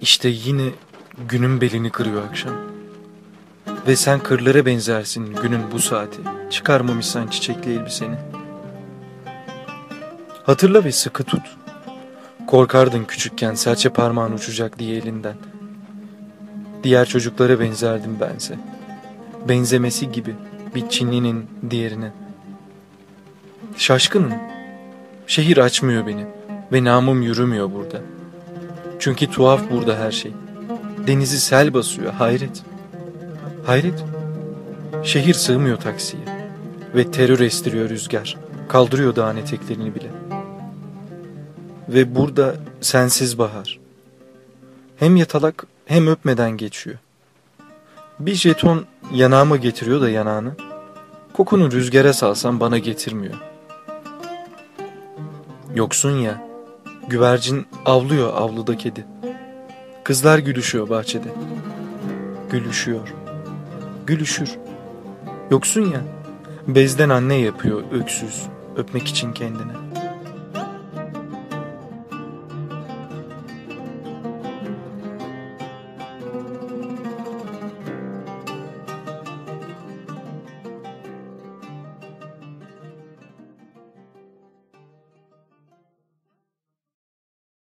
İşte yine günün belini kırıyor akşam. Ve sen kırlara benzersin günün bu saati. Çıkarmamışsan çiçekli elbiseni. Hatırla ve sıkı tut. Korkardın küçükken serçe parmağın uçacak diye elinden. Diğer çocuklara benzerdim bense. Benzemesi gibi bir Çinlinin diğerine. Şaşkınım. Şehir açmıyor beni ve namım yürümüyor burada. Çünkü tuhaf burada her şey. Denizi sel basıyor hayret. Hayret. Şehir sığmıyor taksiye ve terör estiriyor rüzgar. Kaldırıyor dağın eteklerini bile. Ve burada sensiz bahar. Hem yatalak hem öpmeden geçiyor. Bir jeton yanağıma getiriyor da yanağını. Kokunu rüzgara salsam bana getirmiyor. Yoksun ya, güvercin avlıyor avluda kedi. Kızlar gülüşüyor bahçede. Gülüşüyor. Gülüşür. Yoksun ya, bezden anne yapıyor öksüz, öpmek için kendine.